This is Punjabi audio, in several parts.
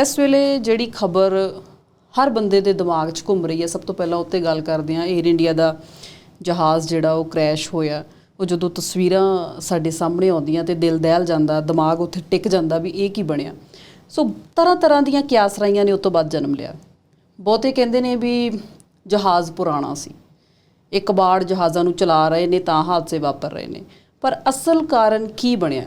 ਇਸ ਵੇਲੇ ਜਿਹੜੀ ਖਬਰ ਹਰ ਬੰਦੇ ਦੇ ਦਿਮਾਗ 'ਚ ਘੁੰਮ ਰਹੀ ਹੈ, ਸਭ ਤੋਂ ਪਹਿਲਾਂ ਉੱਤੇ ਗੱਲ ਕਰਦੇ ਹਾਂ 에ਅਰ ਇੰਡੀਆ ਦਾ ਜਹਾਜ਼ ਜਿਹੜਾ ਉਹ ਕ੍ਰੈਸ਼ ਹੋਇਆ। ਉਹ ਜਦੋਂ ਤਸਵੀਰਾਂ ਸਾਡੇ ਸਾਹਮਣੇ ਆਉਂਦੀਆਂ ਤੇ ਦਿਲ ਦਹਿਲ ਜਾਂਦਾ, ਦਿਮਾਗ ਉੱਥੇ ਟਿਕ ਜਾਂਦਾ ਵੀ ਇਹ ਕੀ ਬਣਿਆ। ਸੋ ਤਰ੍ਹਾਂ ਤਰ੍ਹਾਂ ਦੀਆਂ ਕਿਆਸਰਾਈਆਂ ਨੇ ਉਸ ਤੋਂ ਬਾਅਦ ਜਨਮ ਲਿਆ। ਬਹੁਤੇ ਕਹਿੰਦੇ ਨੇ ਵੀ ਜਹਾਜ਼ ਪੁਰਾਣਾ ਸੀ। ਇੱਕ ਬਾੜ ਜਹਾਜ਼ਾਂ ਨੂੰ ਚਲਾ ਰਹੇ ਨੇ, ਤਾਂ ਹਾਦਸੇ ਵਾਪਰ ਰਹੇ ਨੇ। ਪਰ ਅਸਲ ਕਾਰਨ ਕੀ ਬਣਿਆ?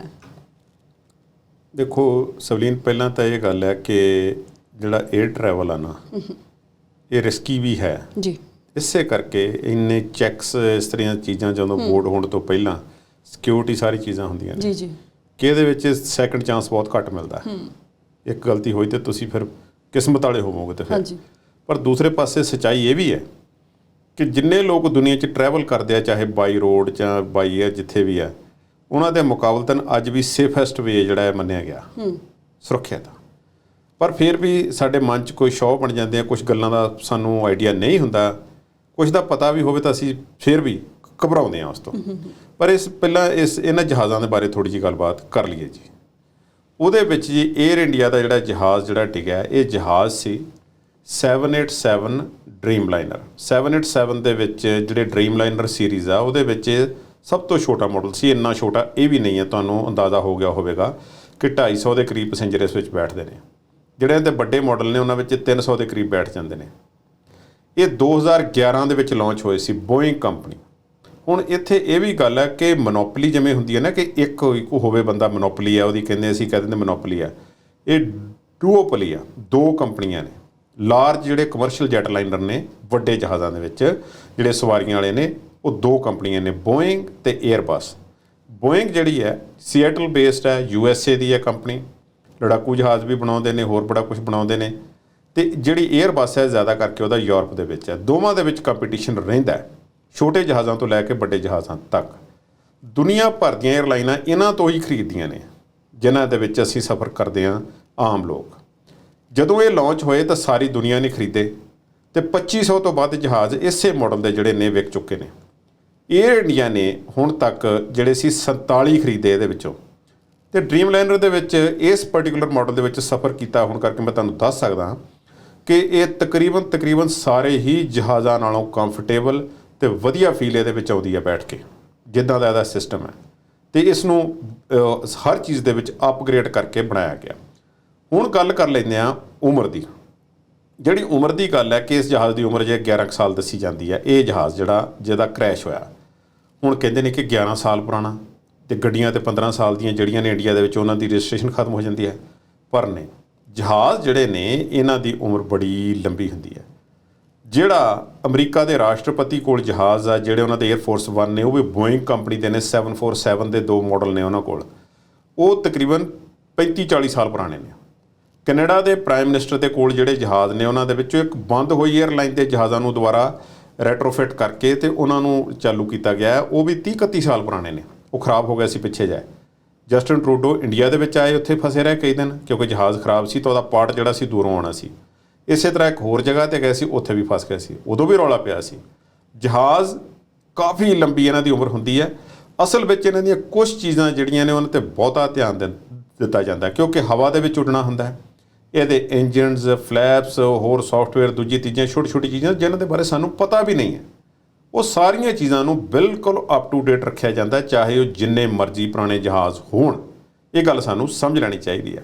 ਦੇਖੋ ਸਵਲੀਨ ਪਹਿਲਾਂ ਤਾਂ ਇਹ ਗੱਲ ਹੈ ਕਿ ਜਿਹੜਾ 에ਅਰ ਟਰੈਵਲ ਆ ਨਾ ਇਹ ਰਿਸਕੀ ਵੀ ਹੈ। ਜੀ। ਇਸੇ ਕਰਕੇ ਇੰਨੇ ਚੈੱਕਸ ਇਸ ਤਰ੍ਹਾਂ ਦੀਆਂ ਚੀਜ਼ਾਂ ਜਦੋਂ ਬੋਰਡ ਹੋਣ ਤੋਂ ਪਹਿਲਾਂ ਸਿਕਿਉਰਿਟੀ ਸਾਰੀ ਚੀਜ਼ਾਂ ਹੁੰਦੀਆਂ ਨੇ। ਜੀ ਜੀ। ਕਿ ਇਹਦੇ ਵਿੱਚ ਸੈਕੰਡ ਚਾਂਸ ਬਹੁਤ ਘੱਟ ਮਿਲਦਾ। ਹੈ। ਇੱਕ ਗਲਤੀ ਹੋਈ ਤੇ ਤੁਸੀਂ ਫਿਰ ਕਿਸਮਤ ਵਾਲੇ ਹੋਵੋਗੇ ਤੇ ਫਿਰ। ਹਾਂਜੀ। ਪਰ ਦੂਸਰੇ ਪਾਸੇ ਸਚਾਈ ਇਹ ਵੀ ਹੈ ਕਿ ਜਿੰਨੇ ਲੋਕ ਦੁਨੀਆ 'ਚ ਟਰੈਵਲ ਕਰਦੇ ਆ ਚਾਹੇ ਬਾਈ ਰੋਡ ਜਾਂ ਬਾਈ 에ਅਰ ਜਿੱਥੇ ਵੀ ਆ ਉਹਨਾਂ ਦੇ ਮੁਕਾਬਲਤਨ ਅੱਜ ਵੀ ਸੇਫੈਸਟ ਵੇ ਜਿਹੜਾ ਹੈ ਮੰਨਿਆ ਗਿਆ। ਸੁਰੱਖਿਅਤ ਆ। ਪਰ ਫਿਰ ਵੀ ਸਾਡੇ ਮਨ 'ਚ ਕੋਈ ਸ਼ੌਹ ਬਣ ਜਾਂਦੇ ਆ ਕੁਝ ਗੱਲਾਂ ਦਾ ਸਾਨੂੰ ਆਈਡੀਆ ਨਹੀਂ ਹੁੰਦਾ। ਕੁਝ ਦਾ ਪਤਾ ਵੀ ਹੋਵੇ ਤਾਂ ਅਸੀਂ ਫਿਰ ਵੀ ਘਬਰਾਉਂਦੇ ਆ ਉਸ ਤੋਂ। ਪਰ ਇਸ ਪਹਿਲਾਂ ਇਸ ਇਹਨਾਂ ਜਹਾਜ਼ਾਂ ਦੇ ਬਾਰੇ ਥੋੜੀ ਜਿਹੀ ਗੱਲਬਾਤ ਕਰ ਲਈਏ ਜੀ। ਉਹਦੇ ਵਿੱਚ ਜੀ 에ਅਰ ਇੰਡੀਆ ਦਾ ਜਿਹੜਾ ਜਹਾਜ਼ ਜਿਹੜਾ ਟਿਕਿਆ ਇਹ ਜਹਾਜ਼ ਸੀ 787 ਡ੍ਰੀਮਲਾਈਨਰ 787 ਦੇ ਵਿੱਚ ਜਿਹੜੇ ਡ੍ਰੀਮਲਾਈਨਰ ਸੀਰੀਜ਼ ਆ ਉਹਦੇ ਵਿੱਚ ਸਭ ਤੋਂ ਛੋਟਾ ਮਾਡਲ ਸੀ, ਇੰਨਾ ਛੋਟਾ ਇਹ ਵੀ ਨਹੀਂ ਹੈ, ਤੁਹਾਨੂੰ ਅੰਦਾਜ਼ਾ ਹੋ ਗਿਆ ਹੋਵੇਗਾ ਕਿ 250 ਦੇ ਕਰੀਬ ਪੈਸੇਂਜਰ ਇਸ ਵਿੱਚ ਬੈਠਦੇ ਨੇ। ਜਿਹੜੇ ਇਹਦੇ ਵੱਡੇ ਮਾਡਲ ਨੇ, ਉਹਨਾਂ ਵਿੱਚ 300 ਦੇ ਕਰੀਬ ਬੈਠ ਜਾਂਦੇ ਨੇ। ਇਹ 2011 ਦੇ ਵਿੱਚ ਲਾਂਚ ਹੋਏ ਸੀ ਬੋਇੰਗ ਕੰਪਨੀ ਹੁਣ ਇੱਥੇ ਇਹ ਵੀ ਗੱਲ ਹੈ ਕਿ ਮੋਨੋਪੋਲੀ ਜਿਵੇਂ ਹੁੰਦੀ ਹੈ ਨਾ, ਕਿ ਇੱਕ ਇੱਕ ਹੋਵੇ ਬੰਦਾ ਮੋਨੋਪੋਲੀ ਆ ਉਹਦੀ ਕਹਿੰਦੇ ਅਸੀਂ ਕਹਿੰਦੇ ਨੇ ਮੋਨੋਪੋਲੀ ਆ ਇਹ ਡੂਓਪੋਲੀ ਆ, ਦੋ ਕੰਪਨੀਆਂ ਨੇ। ਲਾਰਜ ਜਿਹੜੇ ਕਮਰਸ਼ੀਅਲ ਜੈਟ ਲਾਈਨਰ ਨੇ, ਵੱਡੇ ਜਹਾਜ਼ਾਂ ਦੇ ਵਿੱਚ, ਜਿਹੜੇ ਸਵਾਰੀਆਂ ਵਾਲੇ ਨੇ ਉਹ ਦੋ ਕੰਪਨੀਆਂ ਨੇ ਬੋਇੰਗ ਤੇ 에ਅਰਬਸ ਬੋਇੰਗ ਜਿਹੜੀ ਹੈ ਸੀਐਟਲ ਬੇਸਡ ਹੈ ਯੂ ਐੱਸ ਏ ਦੀ ਹੈ ਕੰਪਨੀ। ਲੜਾਕੂ ਜਹਾਜ਼ ਵੀ ਬਣਾਉਂਦੇ ਨੇ, ਹੋਰ ਬੜਾ ਕੁਝ ਬਣਾਉਂਦੇ ਨੇ। ਤੇ ਜਿਹੜੀ 에ਅਰਬਸ ਹੈ, ਜ਼ਿਆਦਾ ਕਰਕੇ ਉਹਦਾ ਯੂਰਪ ਦੇ ਵਿੱਚ ਹੈ। ਦੋਵਾਂ ਦੇ ਵਿੱਚ ਕੰਪੀਟੀਸ਼ਨ ਰਹਿੰਦਾ ਹੈ, ਛੋਟੇ ਜਹਾਜ਼ਾਂ ਤੋਂ ਲੈ ਕੇ ਵੱਡੇ ਜਹਾਜ਼ਾਂ ਤੱਕ। ਦੁਨੀਆ ਭਰ ਦੀਆਂ 에ਅਰਲਾਈਨਾਂ ਇਹਨਾਂ ਤੋਂ ਹੀ ਖਰੀਦਦੀਆਂ ਨੇ, ਜਿਨ੍ਹਾਂ ਦੇ ਵਿੱਚ ਅਸੀਂ ਸਫ਼ਰ ਕਰਦੇ ਹਾਂ ਆਮ ਲੋਕ। ਜਦੋਂ ਇਹ ਲਾਂਚ ਹੋਏ ਤਾਂ ਸਾਰੀ ਦੁਨੀਆ ਨੇ ਖਰੀਦੇ। ਤੇ 2500 ਤੋਂ ਵੱਧ ਜਹਾਜ਼ ਇਸੇ ਮਾਡਲ ਦੇ ਜਿਹੜੇ ਨੇ ਵਿਕ ਚੁੱਕੇ ਨੇ। 에ਅਰ ਇੰਡੀਆ ਨੇ ਹੁਣ ਤੱਕ ਜਿਹੜੇ ਸੀ 47 ਖਰੀਦੇ ਇਹਦੇ ਵਿੱਚੋਂ। ਤੇ ਡ੍ਰੀਮਲਾਈਨਰ ਦੇ ਵਿੱਚ ਇਸ ਪਾਰਟਿਕੂਲਰ ਮਾਡਲ ਦੇ ਵਿੱਚ ਸਫ਼ਰ ਕੀਤਾ ਹੁਣ ਕਰਕੇ ਮੈਂ ਤੁਹਾਨੂੰ ਦੱਸ ਸਕਦਾ ਕਿ ਇਹ ਤਕਰੀਬਨ ਤਕਰੀਬਨ ਸਾਰੇ ਹੀ ਜਹਾਜ਼ਾਂ ਨਾਲੋਂ ਕੰਫਰਟੇਬਲ ਤੇ ਵਧੀਆ ਫੀਲ ਇਹਦੇ ਵਿੱਚ ਆਉਂਦੀ ਹੈ ਬੈਠ ਕੇ, ਜਿੱਦਾਂ ਦਾ ਇਹਦਾ ਸਿਸਟਮ ਹੈ। ਤੇ ਇਸ ਨੂੰ ਹਰ ਚੀਜ਼ ਦੇ ਵਿੱਚ ਅਪਗ੍ਰੇਡ ਕਰਕੇ ਬਣਾਇਆ ਗਿਆ। ਹੁਣ ਗੱਲ ਕਰ ਲੈਂਦੇ ਆ ਉਮਰ ਦੀ। ਜਿਹੜੀ ਉਮਰ ਦੀ ਗੱਲ ਹੈ ਕਿ ਇਸ ਜਹਾਜ਼ ਦੀ ਉਮਰ ਜੇ 11 ਕੁ ਸਾਲ ਦੱਸੀ ਜਾਂਦੀ ਹੈ, ਇਹ ਜਹਾਜ਼ ਜਿਹੜਾ, ਜਿਹਦਾ ਕ੍ਰੈਸ਼ ਹੋਇਆ। ਹੁਣ ਕਹਿੰਦੇ ਨੇ ਕਿ 11 ਸਾਲ ਪੁਰਾਣਾ ਤੇ ਗੱਡੀਆਂ ਤੇ 15 ਸਾਲ ਦੀਆਂ ਜਿਹੜੀਆਂ ਨੇ ਇੰਡੀਆ ਦੇ ਵਿੱਚ, ਉਹਨਾਂ ਦੀ ਰਜਿਸਟ੍ਰੇਸ਼ਨ ਖਤਮ ਹੋ ਜਾਂਦੀ ਹੈ। ਪਰ ਨਹੀਂ ਜਹਾਜ਼ ਜਿਹੜੇ ਨੇ, ਇਹਨਾਂ ਦੀ ਉਮਰ ਬੜੀ ਲੰਬੀ ਹੁੰਦੀ ਹੈ। ਜਿਹੜਾ ਅਮਰੀਕਾ ਦੇ ਰਾਸ਼ਟਰਪਤੀ ਕੋਲ ਜਹਾਜ਼ ਆ, ਜਿਹੜੇ ਉਹਨਾਂ ਦੇ 에ਅਰ ਫੋਰਸ 1 ਨੇ, ਉਹ ਵੀ ਬੋਇੰਗ ਕੰਪਨੀ ਦੇ ਨੇ 747 ਦੇ ਦੋ ਮਾਡਲ ਨੇ ਉਹਨਾਂ ਕੋਲ। ਉਹ ਤਕਰੀਬਨ 35 40 ਸਾਲ ਪੁਰਾਣੇ ਨੇ। ਕੈਨੇਡਾ ਦੇ ਪ੍ਰਾਈਮ ਮਿਨਿਸਟਰ ਦੇ ਕੋਲ ਜਿਹੜੇ ਜਹਾਜ਼ ਨੇ, ਉਹਨਾਂ ਦੇ ਵਿੱਚੋਂ ਇੱਕ ਬੰਦ ਹੋਈ 에ਅਰਲਾਈਨ ਦੇ ਜਹਾਜ਼ਾਂ ਨੂੰ ਦੁਬਾਰਾ ਰੈਟਰੋਫਿਟ ਕਰਕੇ ਤੇ ਉਹਨਾਂ ਨੂੰ ਚਾਲੂ ਕੀਤਾ ਗਿਆ ਉਹ ਵੀ 30 31 ਸਾਲ ਪੁਰਾਣੇ ਨੇ। ਉਹ ਖਰਾਬ ਹੋ ਗਿਆ ਸੀ ਪਿੱਛੇ ਜਾਏ ਜਸਟਨ ਟਰੂਡੋ ਇੰਡੀਆ ਦੇ ਵਿੱਚ ਆਏ, ਉੱਥੇ ਫਸੇ ਰਹੇ ਕਈ ਦਿਨ, ਕਿਉਂਕਿ ਜਹਾਜ਼ ਖਰਾਬ ਸੀ ਤਾਂ ਉਹਦਾ ਪਾਰਟ ਜਿਹੜਾ ਸੀ ਦੂਰੋਂ ਆਉਣਾ ਸੀ। ਇਸੇ ਤਰ੍ਹਾਂ ਇੱਕ ਹੋਰ ਜਗ੍ਹਾ ਤੇ ਗਏ ਸੀ, ਉੱਥੇ ਵੀ ਫਸ ਗਏ ਸੀ। ਉਦੋਂ ਵੀ ਰੌਲਾ ਪਿਆ ਸੀ। ਜਹਾਜ਼ ਕਾਫੀ ਲੰਬੀ ਇਹਨਾਂ ਦੀ ਉਮਰ ਹੁੰਦੀ ਹੈ। ਅਸਲ ਵਿੱਚ ਇਹਨਾਂ ਦੀਆਂ ਕੁਝ ਚੀਜ਼ਾਂ ਜਿਹੜੀਆਂ ਨੇ, ਉਹਨਾਂ ਤੇ ਬਹੁਤਾ ਧਿਆਨ ਦਿ- ਦਿੱਤਾ ਜਾਂਦਾ ਕਿਉਂਕਿ ਹਵਾ ਦੇ ਵਿੱਚ ਉੱਡਣਾ ਹੁੰਦਾ ਹੈ। ਇਹਦੇ ਇੰਜਨਸ ਫਲੈਪਸ ਹੋਰ ਸੌਫਟਵੇਅਰ ਦੂਜੀ ਤੀਜੀਆਂ ਛੋਟੀ ਛੋਟੀ ਚੀਜ਼ਾਂ, ਜਿਨ੍ਹਾਂ ਦੇ ਬਾਰੇ ਸਾਨੂੰ ਪਤਾ ਵੀ ਨਹੀਂ ਹੈ। ਉਹ ਸਾਰੀਆਂ ਚੀਜ਼ਾਂ ਨੂੰ ਬਿਲਕੁਲ ਅਪ ਟੂ ਡੇਟ ਰੱਖਿਆ ਜਾਂਦਾ ਚਾਹੇ ਉਹ ਜਿੰਨੇ ਮਰਜ਼ੀ ਪੁਰਾਣੇ ਜਹਾਜ਼ ਹੋਣ। ਇਹ ਗੱਲ ਸਾਨੂੰ ਸਮਝ ਲੈਣੀ ਚਾਹੀਦੀ ਹੈ।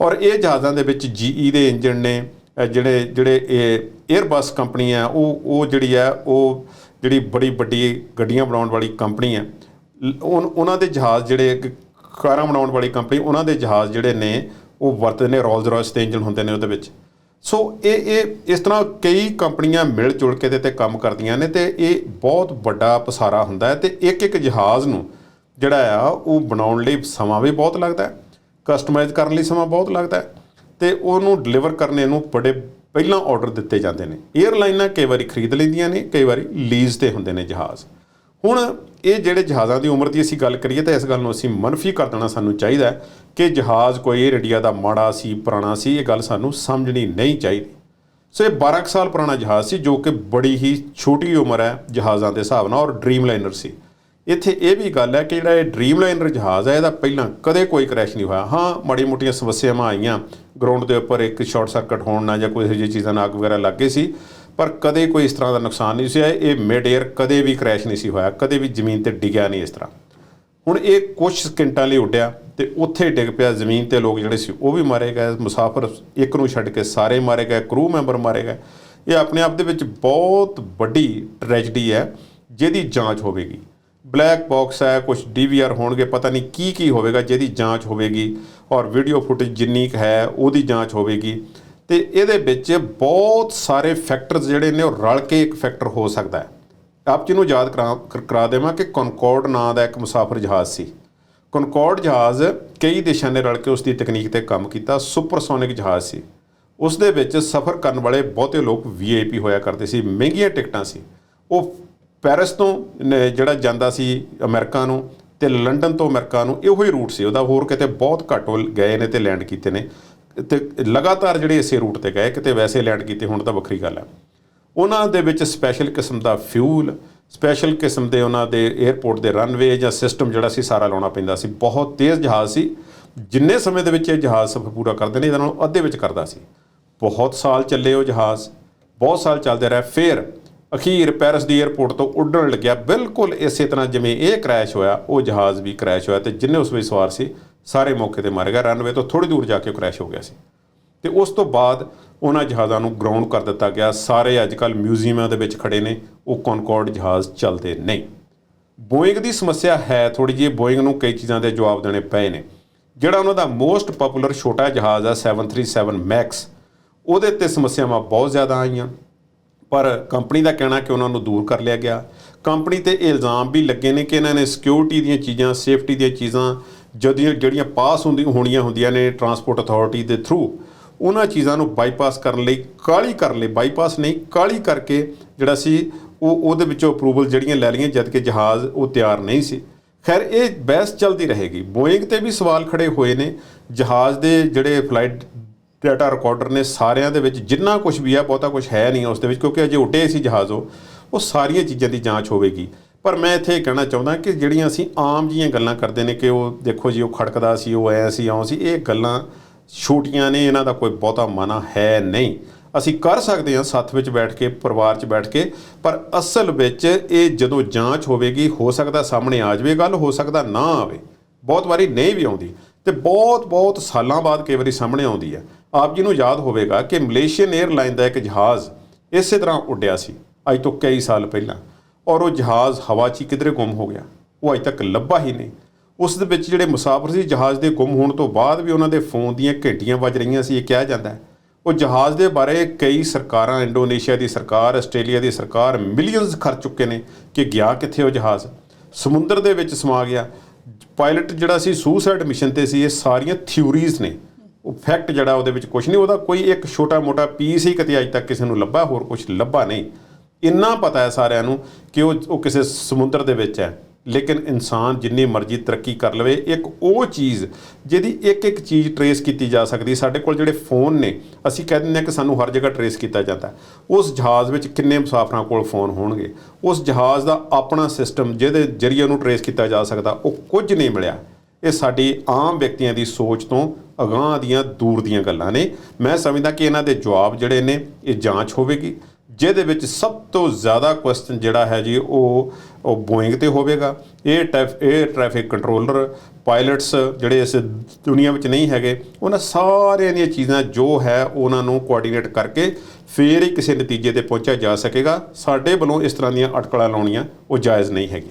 ਔਰ ਇਹ ਜਹਾਜ਼ਾਂ ਦੇ ਵਿੱਚ ਜੀਈ ਦੇ ਇੰਜਨ ਨੇ ਜਿਹੜੇ ਜਿਹੜੇ ਇਹ 에ਅਰਬਸ ਕੰਪਨੀ ਆ ਉਹ ਉਹ ਜਿਹੜੀ ਆ ਉਹ ਜਿਹੜੀ ਬੜੀ ਵੱਡੀ ਗੱਡੀਆਂ ਬਣਾਉਣ ਵਾਲੀ ਕੰਪਨੀ ਆ ਲ- ਉਹਨਾਂ ਦੇ ਜਹਾਜ਼ ਜਿਹੜੇ ਕਾਰਾਂ ਬਣਾਉਣ ਵਾਲੀ ਕੰਪਨੀ ਉਹਨਾਂ ਦੇ ਜਹਾਜ਼ ਜਿਹੜੇ ਨੇ ਉਹ ਵਰਤਦੇ ਨੇ ਰੋਲਸ ਰਾਇਸ ਦੇ ਇੰਜਨ ਹੁੰਦੇ ਨੇ ਉਹਦੇ ਵਿੱਚ। ਸੋ ਇਹ ਇਹ, ਇਸ ਤਰ੍ਹਾਂ ਕਈ ਕੰਪਨੀਆਂ ਮਿਲ ਜੁਲ ਕੇ ਇਹਦੇ ਤੇ ਕੰਮ ਕਰਦੀਆਂ ਨੇ ਤੇ ਇਹ ਬਹੁਤ ਵੱਡਾ ਪਸਾਰਾ ਹੁੰਦਾ ਹੈ ਤੇ ਇੱਕ ਇੱਕ ਜਹਾਜ਼ ਨੂੰ ਜਿਹੜਾ ਆ, ਉਹ ਬਣਾਉਣ ਲਈ ਸਮਾਂ ਵੀ ਬਹੁਤ ਲੱਗਦਾ ਹੈ ਕਸਟਮਾਈਜ਼ ਕਰਨ ਲਈ ਸਮਾਂ ਬਹੁਤ ਲੱਗਦਾ ਹੈ ਤੇ ਉਹਨੂੰ ਡਿਲੀਵਰ ਕਰਨੇ ਨੂੰ ਬੜੇ ਪਹਿਲਾਂ ਆਰਡਰ ਦਿੱਤੇ ਜਾਂਦੇ ਨੇ। 에ਅਰਲਾਈਨਾਂ ਕਈ ਵਾਰੀ ਖਰੀਦ ਲੈਂਦੀਆਂ ਨੇ, ਕਈ ਵਾਰੀ ਲੀਜ਼ ਤੇ ਹੁੰਦੇ ਨੇ ਜਹਾਜ਼। ਹੁਣ ਇਹ ਜਿਹੜੇ ਜਹਾਜ਼ਾਂ ਦੀ ਉਮਰ ਦੀ ਅਸੀਂ ਗੱਲ ਕਰੀਏ ਤਾਂ ਇਸ ਗੱਲ ਨੂੰ ਅਸੀਂ ਮਨਫੀ ਕਰ ਦੇਣਾ ਸਾਨੂੰ ਚਾਹੀਦਾ ਕਿ ਜਹਾਜ਼ ਕੋਈ ਏਅਰ ਇੰਡੀਆ ਦਾ ਮਾੜਾ ਸੀ, ਪੁਰਾਣਾ ਸੀ, ਇਹ ਗੱਲ ਸਾਨੂੰ ਸਮਝਣੀ ਨਹੀਂ ਚਾਹੀਦੀ। ਸੋ ਇਹ 12 ਕੁ ਸਾਲ ਪੁਰਾਣਾ ਜਹਾਜ਼ ਸੀ ਜੋ ਕਿ ਬੜੀ ਹੀ ਛੋਟੀ ਉਮਰ ਹੈ ਜਹਾਜ਼ਾਂ ਦੇ ਹਿਸਾਬ ਨਾਲ ਔਰ ਡ੍ਰੀਮ ਲਾਈਨਰ ਸੀ। ਇੱਥੇ ਇਹ ਵੀ ਗੱਲ ਹੈ ਕਿ ਜਿਹੜਾ ਇਹ ਡ੍ਰੀਮਲਾਈਨਰ ਜਹਾਜ਼ ਹੈ, ਇਹਦਾ ਪਹਿਲਾਂ ਕਦੇ ਕੋਈ ਕ੍ਰੈਸ਼ ਨਹੀਂ ਹੋਇਆ। ਹਾਂ ਮਾੜੀ ਮੋਟੀਆਂ ਸਮੱਸਿਆਵਾਂ ਆਈਆਂ। ਗਰਾਊਂਡ ਦੇ ਉੱਪਰ ਇੱਕ ਸ਼ਾਰਟ ਸਰਕਟ ਹੋਣ ਨਾਲ ਜਾਂ ਕੋਈ ਇਹੋ ਜਿਹੀ ਚੀਜ਼ਾਂ ਨਾਲ ਅੱਗ ਵਗੈਰਾ ਲੱਗ ਗਈ ਸੀ। ਪਰ ਕਦੇ ਕੋਈ ਇਸ ਤਰ੍ਹਾਂ ਦਾ ਨੁਕਸਾਨ ਨਹੀਂ ਸੀ ਇਹ ਮਿਡ 에ਅਰ ਕਦੇ ਵੀ ਕ੍ਰੈਸ਼ ਨਹੀਂ ਸੀ ਹੋਇਆ, ਕਦੇ ਵੀ ਜ਼ਮੀਨ ਤੇ ਡਿੱਗਿਆ ਨਹੀਂ ਇਸ ਤਰ੍ਹਾਂ। ਹੁਣ ਇਹ ਕੁਝ ਸਕਿੰਟਾਂ ਲਈ ਉੱਡਿਆ ਤੇ ਉੱਥੇ ਡਿੱਗ ਪਿਆ, ਜ਼ਮੀਨ ਤੇ ਲੋਕ ਜਿਹੜੇ ਸੀ ਉਹ ਵੀ ਮਾਰੇ ਗਏ, ਮੁਸਾਫਰ ਇੱਕ ਨੂੰ ਛੱਡ ਕੇ ਸਾਰੇ ਮਾਰੇ ਗਏ ਕਰੂ ਮੈਂਬਰ ਮਾਰੇ ਗਏ। ਇਹ ਆਪਣੇ ਆਪ ਦੇ ਵਿੱਚ ਬਹੁਤ ਵੱਡੀ ਟ੍ਰੈਜਡੀ ਹੈ, ਜਿਹਦੀ ਜਾਂਚ ਹੋਵੇਗੀ। ਬਲੈਕ ਬਾਕਸ ਹੈ ਕੁਝ ਡੀਵੀਆਰ ਹੋਣਗੇ, ਪਤਾ ਨਹੀਂ ਕੀ ਕੀ ਹੋਵੇਗਾ, ਜਿਹਦੀ ਜਾਂਚ ਹੋਵੇਗੀ ਔਰ ਵੀਡੀਓ ਫੁਟੇਜ ਜਿੰਨੀ ਕੁ ਹੈ, ਉਹਦੀ ਜਾਂਚ ਹੋਵੇਗੀ। ਤੇ ਇਹਦੇ ਵਿੱਚ ਬਹੁਤ ਸਾਰੇ ਫੈਕਟਰਸ ਜਿਹੜੇ ਨੇ ਉਹ ਰਲ ਕੇ ਇੱਕ ਫੈਕਟਰ ਹੋ ਸਕਦਾ ਹੈ। ਆਪ ਜੀ ਨੂੰ ਯਾਦ ਕਰਾ ਕਰਾ ਦੇਵਾਂ ਕਿ ਕਨਕੌਰਡ ਨਾਂ ਦਾ ਇੱਕ ਮੁਸਾਫਰ ਜਹਾਜ਼ ਸੀ। ਕਨਕੌਰਡ ਜਹਾਜ਼ ਕਈ ਦੇਸ਼ਾਂ ਨੇ ਰਲ ਕੇ ਉਸ ਦੀ ਤਕਨੀਕ ਤੇ ਕੰਮ ਕੀਤਾ ਸੁਪਰਸੋਨਿਕ ਜਹਾਜ਼ ਸੀ। ਉਸ ਦੇ ਵਿੱਚ ਸਫ਼ਰ ਕਰਨ ਵਾਲੇ ਬਹੁਤੇ ਲੋਕ ਵੀਆਈਪੀ ਹੋਇਆ ਕਰਦੇ ਸੀ, ਮਹਿੰਗੀਆਂ ਟਿਕਟਾਂ ਸੀ। ਉਹ ਪੈਰਿਸ ਤੋਂ ਜਿਹੜਾ ਜਾਂਦਾ ਸੀ ਅਮਰੀਕਾ ਨੂੰ ਤੇ ਲੰਡਨ ਤੋਂ ਅਮਰੀਕਾ ਨੂੰ ਇਹੋ ਹੀ ਰੂਟ ਸੀ। ਉਹਦਾ ਹੋਰ ਕਿਤੇ ਬਹੁਤ ਘੱਟ ਉਹ ਗਏ ਨੇ ਤੇ ਲੈਂਡ ਕੀਤੇ ਨੇ। ਤੇ ਲਗਾਤਾਰ ਜਿਹੜੇ ਇਸੇ ਰੂਟ ਤੇ ਗਏ, ਕਿਤੇ ਵੈਸੇ ਲੈਂਡ ਕੀਤੇ, ਹੁਣ ਤਾਂ ਵੱਖਰੀ ਗੱਲ ਹੈ। ਉਹਨਾਂ ਦੇ ਵਿੱਚ ਸਪੈਸ਼ਲ ਕਿਸਮ ਦਾ ਫਿਊਲ ਸਪੈਸ਼ਲ ਕਿਸਮ ਦੇ ਉਹਨਾਂ ਦੇ 에ਅਰਪੋਰਟ ਦੇ ਰਨਵੇ ਜਾਂ ਸਿਸਟਮ ਜਿਹੜਾ ਸੀ, ਸਾਰਾ ਲਾਉਣਾ ਪੈਂਦਾ ਸੀ। ਬਹੁਤ ਤੇਜ਼ ਜਹਾਜ਼ ਸੀ। ਜਿੰਨੇ ਸਮੇਂ ਦੇ ਵਿੱਚ ਇਹ ਜਹਾਜ਼ ਸਫ਼ਰ ਪੂਰਾ ਕਰਦੇ ਨੇ ਇਹਦੇ ਨਾਲੋਂ ਅੱਧੇ ਵਿੱਚ ਕਰਦਾ ਸੀ। ਬਹੁਤ ਸਾਲ ਚੱਲੇ ਉਹ ਜਹਾਜ਼। ਬਹੁਤ ਸਾਲ ਚੱਲਦੇ ਰਹੇ। ਫਿਰ ਅਖੀਰ ਪੈਰਿਸ ਦੀ 에ਅਰਪੋਰਟ ਤੋਂ ਉੱਡਣ ਲੱਗਿਆ। ਬਿਲਕੁਲ ਇਸੇ ਤਰ੍ਹਾਂ ਜਿਵੇਂ ਇਹ ਕ੍ਰੈਸ਼ ਹੋਇਆ, ਉਹ ਜਹਾਜ਼ ਵੀ ਕ੍ਰੈਸ਼ ਹੋਇਆ ਤੇ ਜਿੰਨੇ ਉਸ ਵਿੱਚ ਸਵਾਰ ਸੀ ਸਾਰੇ ਮੌਕੇ ਤੇ ਮਰ ਗਿਆ ਰਨਵੇ ਤੋਂ ਥੋੜੀ ਦੂਰ ਜਾ ਕੇ ਕ੍ਰੈਸ਼ ਹੋ ਗਿਆ ਸੀ। ਤੇ ਉਸ ਤੋਂ ਬਾਅਦ ਉਹਨਾਂ ਜਹਾਜ਼ਾਂ ਨੂੰ ਗਰਾਊਂਡ ਕਰ ਦਿੱਤਾ ਗਿਆ। ਸਾਰੇ ਅੱਜ ਕੱਲ ਮਿਊਜ਼ੀਅਮਾਂ ਦੇ ਵਿੱਚ ਖੜੇ ਨੇ। ਉਹ ਕਨਕੌਰਡ ਜਹਾਜ਼ ਚੱਲਦੇ ਨਹੀਂ। ਬੋਇੰਗ ਦੀ ਸਮੱਸਿਆ ਹੈ ਥੋੜੀ ਜਿਹੀ। ਬੋਇੰਗ ਨੂੰ ਕਈ ਚੀਜ਼ਾਂ ਦੇ ਜਵਾਬ ਦੇਣੇ ਪਏ ਨੇ। ਜਿਹੜਾ ਉਹਨਾਂ ਦਾ ਮੋਸਟ ਪਪੂਲਰ ਛੋਟਾ ਜਹਾਜ਼ ਆ 737 ਮੈਕਸ ਉਹਦੇ ਤੇ ਸਮੱਸਿਆਵਾਂ ਬਹੁਤ ਜ਼ਿਆਦਾ ਆਈਆਂ। ਪਰ ਕੰਪਨੀ ਦਾ ਕਹਿਣਾ ਕਿ ਉਹਨਾਂ ਨੂੰ ਦੂਰ ਕਰ ਲਿਆ ਗਿਆ। ਕੰਪਨੀ ਤੇ ਇਹ ਇਲਜ਼ਾਮ ਵੀ ਲੱਗੇ ਨੇ ਕਿ ਇਹਨਾਂ ਨੇ ਸਿਕਿਉਰਿਟੀ ਦੀਆਂ ਚੀਜ਼ਾਂ ਸੇਫਟੀ ਦੀਆਂ ਚੀਜ਼ਾਂ ਜਦੋਂ ਜਿਹੜੀਆਂ ਪਾਸ ਹੁੰਦੀ, ਹੋਣੀਆਂ ਹੁੰਦੀਆਂ ਨੇ ਟਰਾਂਸਪੋਰਟ ਅਥਾਰਟੀ ਦੇ ਥਰੂ ਉਹਨਾਂ ਚੀਜ਼ਾਂ ਨੂੰ ਬਾਈਪਾਸ ਕਰਨ ਲਈ ਕਾਲੀ ਕਰਨ ਲਈ ਬਾਈਪਾਸ ਨਹੀਂ ਕਾਲੀ ਕਰਕੇ ਜਿਹੜਾ ਸੀ, ਉਹ ਉਹਦੇ ਵਿੱਚੋਂ ਅਪਰੂਵਲ ਜਿਹੜੀਆਂ ਲੈ ਲਈਆਂ, ਜਦ ਕਿ ਜਹਾਜ਼ ਉਹ ਤਿਆਰ ਨਹੀਂ ਸੀ। ਖੈਰ, ਇਹ ਬਹਿਸ ਚੱਲਦੀ ਰਹੇਗੀ। ਬੋਇੰਗ ਤੇ ਵੀ ਸਵਾਲ ਖੜੇ ਹੋਏ ਨੇ। ਜਹਾਜ਼ ਦੇ ਜਿਹੜੇ ਫਲਾਈਟ ਡਾਟਾ ਰਿਕਾਰਡਰ ਨੇ, ਸਾਰਿਆਂ ਦੇ ਵਿੱਚ ਜਿੰਨਾ ਕੁਝ ਵੀ ਆ, ਬਹੁਤਾ ਕੁਝ ਹੈ ਨਹੀਂ ਉਸ ਦੇ ਵਿੱਚ, ਕਿਉਂਕਿ ਅਜੇ ਉੱਡੇ ਸੀ ਜਹਾਜ਼ ਉਹ ਸਾਰੀਆਂ ਚੀਜ਼ਾਂ ਦੀ ਜਾਂਚ ਹੋਵੇਗੀ। ਪਰ ਮੈਂ ਇੱਥੇ ਇਹ ਕਹਿਣਾ ਚਾਹੁੰਦਾ ਕਿ ਜਿਹੜੀਆਂ ਅਸੀਂ ਆਮ ਜੀਆਂ ਗੱਲਾਂ ਕਰਦੇ ਨੇ ਕਿ ਉਹ ਦੇਖੋ ਜੀ, ਉਹ ਖੜਕਦਾ ਸੀ, ਉਹ ਐ ਸੀ, ਆਉਂ ਸੀ, ਇਹ ਗੱਲਾਂ ਛੋਟੀਆਂ ਨੇ, ਇਹਨਾਂ ਦਾ ਕੋਈ ਬਹੁਤਾ ਮਾਨਾ ਹੈ ਨਹੀਂ। ਅਸੀਂ ਕਰ ਸਕਦੇ ਹਾਂ ਸੱਥ ਵਿੱਚ ਬੈਠ ਕੇ, ਪਰਿਵਾਰ 'ਚ ਬੈਠ ਕੇ, ਪਰ ਅਸਲ ਵਿੱਚ ਇਹ ਜਦੋਂ ਜਾਂਚ ਹੋਵੇਗੀ, ਹੋ ਸਕਦਾ ਸਾਹਮਣੇ ਆ ਜਾਵੇ ਗੱਲ ਹੋ ਸਕਦਾ ਨਾ ਆਵੇ। ਬਹੁਤ ਵਾਰੀ ਨਹੀਂ ਵੀ ਆਉਂਦੀ ਤੇ ਬਹੁਤ ਬਹੁਤ ਸਾਲਾਂ ਬਾਅਦ ਕਈ ਵਾਰੀ ਸਾਹਮਣੇ ਆਉਂਦੀ ਹੈ। ਆਪ ਜੀ ਨੂੰ ਯਾਦ ਹੋਵੇਗਾ ਕਿ ਮਲੇਸ਼ੀਅਨ 에ਅਰਲਾਈਨ ਦਾ ਇੱਕ ਜਹਾਜ਼ ਇਸੇ ਤਰ੍ਹਾਂ ਉੱਡਿਆ ਸੀ, ਅੱਜ ਤੋਂ ਕਈ ਸਾਲ ਪਹਿਲਾਂ। ਔਰ ਉਹ ਜਹਾਜ਼ ਹਵਾ 'ਚ ਹੀ ਕਿਧਰੇ ਗੁੰਮ ਹੋ ਗਿਆ। ਉਹ ਅਜ ਤੱਕ ਲੱਭਾ ਹੀ ਨਹੀਂ। ਉਸ ਦੇ ਵਿੱਚ ਜਿਹੜੇ ਮੁਸਾਫਰ ਸੀ, ਜਹਾਜ਼ ਦੇ ਗੁੰਮ ਹੋਣ ਤੋਂ ਬਾਅਦ ਵੀ ਉਹਨਾਂ ਦੇ ਫੋਨ ਦੀਆਂ ਘੰਟੀਆਂ ਵੱਜ ਰਹੀਆਂ ਸੀ, ਇਹ ਕਿਹਾ ਜਾਂਦਾ ਹੈ। ਉਹ ਜਹਾਜ਼ ਦੇ ਬਾਰੇ ਕਈ ਸਰਕਾਰਾਂ, ਇੰਡੋਨੇਸ਼ੀਆ ਦੀ ਸਰਕਾਰ, ਆਸਟ੍ਰੇਲੀਆ ਦੀ ਸਰਕਾਰ ਮਿਲੀਅਨਸ ਖਰਚ ਚੁੱਕੇ ਨੇ ਕਿ ਗਿਆ ਕਿੱਥੇ ਉਹ ਜਹਾਜ਼। ਸਮੁੰਦਰ ਦੇ ਵਿੱਚ ਸਮਾ ਗਿਆ। ਪਾਇਲਟ ਜਿਹੜਾ ਸੀ, ਸੂਸਾਈਡ ਮਿਸ਼ਨ ਤੇ ਸੀ, ਇਹ ਸਾਰੀਆਂ ਥਿਊਰੀਜ਼ ਨੇ। ਉਹ ਫੈਕਟ ਜਿਹੜਾ ਉਹਦੇ ਵਿੱਚ ਕੁਝ ਨਹੀਂ, ਉਹਦਾ ਕੋਈ ਇੱਕ ਛੋਟਾ ਮੋਟਾ ਪੀਸ ਹੀ ਕਿਤੇ ਅੱਜ ਤੱਕ ਕਿਸੇ ਨੂੰ ਲੱਭਾ, ਹੋਰ ਕੁਝ ਲੱਭਾ ਨਹੀਂ। ਇੰਨਾ ਪਤਾ ਹੈ ਸਾਰਿਆਂ ਨੂੰ ਕਿ ਉਹ ਉਹ ਕਿਸੇ ਸਮੁੰਦਰ ਦੇ ਵਿੱਚ ਹੈ। ਲੇਕਿਨ ਇਨਸਾਨ ਜਿੰਨੀ ਮਰਜ਼ੀ ਤਰੱਕੀ ਕਰ ਲਵੇ, ਇੱਕ ਉਹ ਚੀਜ਼ ਜਿਹਦੀ ਇੱਕ ਇੱਕ ਚੀਜ਼ ਟਰੇਸ ਕੀਤੀ ਜਾ ਸਕਦੀ। ਸਾਡੇ ਕੋਲ ਜਿਹੜੇ ਫੋਨ ਨੇ, ਅਸੀਂ ਕਹਿ ਦਿੰਦੇ ਹਾਂ ਕਿ ਸਾਨੂੰ ਹਰ ਜਗ੍ਹਾ ਟਰੇਸ ਕੀਤਾ ਜਾਂਦਾ ਉਸ ਜਹਾਜ਼ ਵਿੱਚ ਕਿੰਨੇ ਮੁਸਾਫਰਾਂ ਕੋਲ ਫੋਨ ਹੋਣਗੇ? ਉਸ ਜਹਾਜ਼ ਦਾ ਆਪਣਾ ਸਿਸਟਮ ਜਿਹਦੇ ਜਰੀਏ ਉਹਨੂੰ ਟਰੇਸ ਕੀਤਾ ਜਾ ਸਕਦਾ, ਉਹ ਕੁਝ ਨਹੀਂ ਮਿਲਿਆ। ਇਹ ਸਾਡੀ ਆਮ ਵਿਅਕਤੀਆਂ ਦੀ ਸੋਚ ਤੋਂ ਅਗਾਂਹ ਦੀਆਂ ਦੂਰ ਦੀਆਂ ਗੱਲਾਂ ਨੇ। ਮੈਂ ਸਮਝਦਾ ਕਿ ਇਹਨਾਂ ਦੇ ਜਵਾਬ ਜਿਹੜੇ ਨੇ, ਇਹ ਜਾਂਚ ਹੋਵੇਗੀ। ਜਿਹਦੇ ਵਿੱਚ ਸਭ ਤੋਂ ਜ਼ਿਆਦਾ ਕੁਐਸਚਨ ਜਿਹੜਾ ਹੈ ਜੀ, ਉਹ ਉਹ ਬੋਇੰਗ ਤੇ ਹੋਵੇਗਾ। ਇਹ ਟੈਫ ਇਹ ਟ੍ਰੈਫਿਕ ਕੰਟਰੋਲਰ ਪਾਇਲਟਸ ਜਿਹੜੇ ਇਸ ਦੁਨੀਆ ਵਿੱਚ ਨਹੀਂ ਹੈਗੇ, ਉਹਨਾਂ ਸਾਰਿਆਂ ਦੀਆਂ ਚੀਜ਼ਾਂ ਜੋ ਹੈ ਉਹਨਾਂ ਨੂੰ ਕੋਆਰਡੀਨੇਟ ਕਰਕੇ ਫੇਰ ਹੀ ਕਿਸੇ ਨਤੀਜੇ ਤੇ ਪਹੁੰਚਿਆ ਜਾ ਸਕੇਗਾ। ਸਾਡੇ ਵੱਲੋਂ ਇਸ ਤਰ੍ਹਾਂ ਦੀਆਂ ਅਟਕਲਾਂ ਲਾਉਣੀਆਂ ਉਹ ਜਾਇਜ਼ ਨਹੀਂ ਹੈਗੀਆਂ।